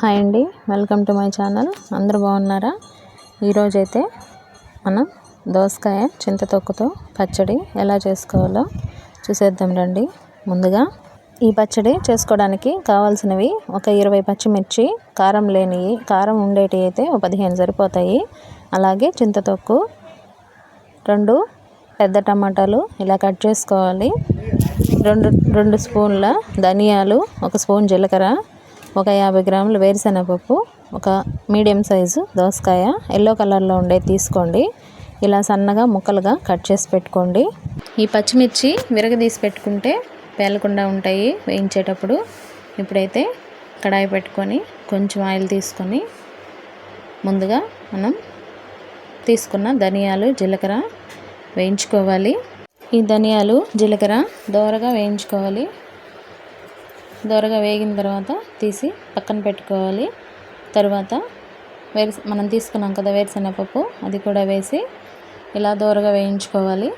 Hi అండి welcome to my channel. అందరూ బాగున్నారా? ఈరోజైతే మనం దోసకాయ చింతతొక్కుతో పచ్చడి ఎలా చేసుకోవాలో చూసేద్దాం రండి. ముందుగా ఈ పచ్చడి చేసుకోవడానికి కావాల్సినవి ఒక ఇరవై పచ్చిమిర్చి కారం లేనివి కారం ఉండేటివి అయితే ఒక పదిహేను సరిపోతాయి. అలాగే చింతతొక్కు రెండు పెద్ద టమాటాలు ఇలా కట్ చేసుకోవాలి. రెండు రెండు స్పూన్ల ధనియాలు ఒక స్పూన్ జీలకర్ర ఒక యాభై గ్రాములు వేరుశెనగపప్పు ఒక మీడియం సైజు దోసకాయ ఎల్లో కలర్లో ఉండే తీసుకోండి. ఇలా సన్నగా ముక్కలుగా కట్ చేసి పెట్టుకోండి. ఈ పచ్చిమిర్చి విరగదీసి పెట్టుకుంటే పేలకుండా ఉంటాయి వేయించేటప్పుడు. ఇప్పుడైతే కడాయి పెట్టుకొని కొంచెం ఆయిల్ తీసుకొని ముందుగా మనం తీసుకున్న ధనియాలు జీలకర్ర వేయించుకోవాలి. ఈ ధనియాలు జీలకర్ర దోరగా వేయించుకోవాలి. దోరగా వేగిన తర్వాత తీసి పక్కన పెట్టుకోవాలి. తర్వాత వేరు మనం తీసుకున్నాం కదా వేరుశనగపప్పు అది కూడా వేసి ఇలా దోరగా వేయించుకోవాలి.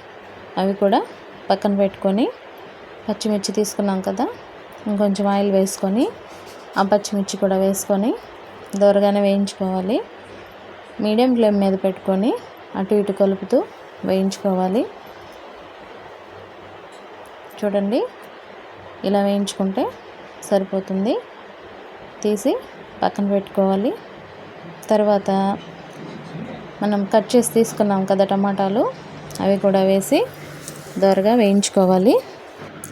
అవి కూడా పక్కన పెట్టుకొని పచ్చిమిర్చి తీసుకున్నాం కదా ఇంకొంచెం ఆయిల్ వేసుకొని ఆ పచ్చిమిర్చి కూడా వేసుకొని దోరగానే వేయించుకోవాలి. మీడియం ఫ్లేమ్ మీద పెట్టుకొని అటు ఇటు కలుపుతూ వేయించుకోవాలి. చూడండి ఇలా వేయించుకుంటే సరిపోతుంది. తీసి పక్కన పెట్టుకోవాలి. తర్వాత మనం కట్ చేసి తీసుకున్నాం కదా టమాటాలు అవి కూడా వేసి దోరగా వేయించుకోవాలి.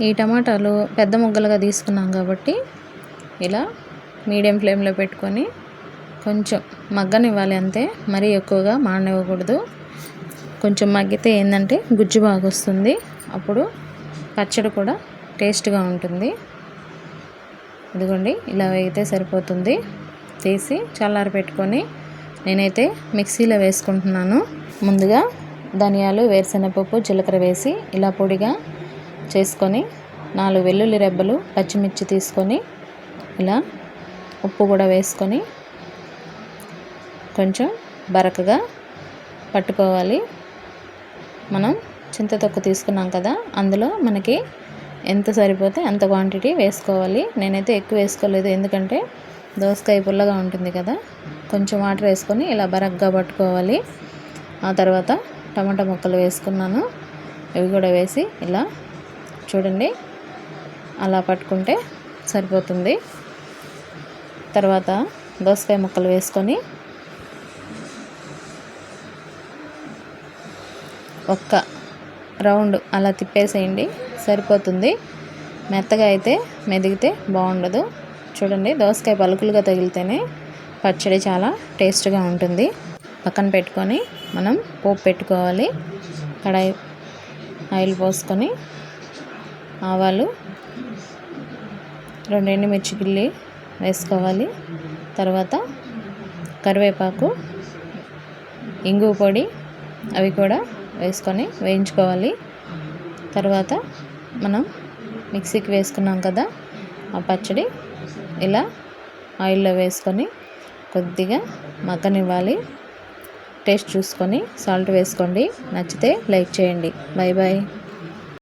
ఈ టమాటాలు పెద్ద ముగ్గలుగా తీసుకున్నాం కాబట్టి ఇలా మీడియం ఫ్లేమ్లో పెట్టుకొని కొంచెం మగ్గనివ్వాలి అంతే. మరీ ఎక్కువగా మాడనివ్వకూడదు. కొంచెం మగ్గితే ఏంటంటే గుజ్జు బాగా వస్తుంది అప్పుడు పచ్చడి కూడా టేస్ట్గా ఉంటుంది. ఇదిగోండి ఇలా వేగితే సరిపోతుంది. తీసి చల్లారి పెట్టుకొని నేనైతే మిక్సీలో వేసుకుంటున్నాను. ముందుగా ధనియాలు వేరుశనగపప్పు జీలకర్ర వేసి ఇలా పొడిగా చేసుకొని నాలుగు వెల్లుల్లి రెబ్బలు పచ్చిమిర్చి తీసుకొని ఇలా ఉప్పు కూడా వేసుకొని కొంచెం బరకగా పట్టుకోవాలి. మనం చింతతొక్కు తీసుకున్నాం కదా అందులో మనకి ఎంత సరిపోతే అంత క్వాంటిటీ వేసుకోవాలి. నేనైతే ఎక్కువ వేసుకోలేదు. ఎందుకంటే దోసకాయ పుల్లగా ఉంటుంది కదా. కొంచెం వాటర్ వేసుకొని ఇలా బరగ్గా పట్టుకోవాలి. ఆ తర్వాత టమాటా ముక్కలు వేసుకున్నాను. ఇవి కూడా వేసి ఇలా చూడండి. అలా పట్టుకుంటే సరిపోతుంది. తర్వాత దోసకాయ ముక్కలు వేసుకొని ఒక్క రౌండ్ అలా తిప్పేసేయండి. సరిపోతుంది. మెత్తగా అయితే మెదిగితే బాగుండదు. చూడండి దోసకాయ పలుకులుగా తగిలితేనే పచ్చడి చాలా టేస్ట్గా ఉంటుంది. పక్కన పెట్టుకొని మనం పోపు పెట్టుకోవాలి. కడాయి ఆయిల్ పోసుకొని ఆవాలు రెండు ఎండుమిర్చి గిల్లి వేసుకోవాలి. తర్వాత కరివేపాకు ఇంగువ పొడి అవి కూడా వేసుకొని వేయించుకోవాలి. తర్వాత మనం మిక్సీకి వేసుకున్నాం కదా ఆ పచ్చడి ఇలా ఆయిల్లో వేసుకొని కొద్దిగా మగ్గనివ్వాలి. టేస్ట్ చూసుకొని సాల్ట్ వేసుకోండి. నచ్చితే లైక్ చేయండి. Bye bye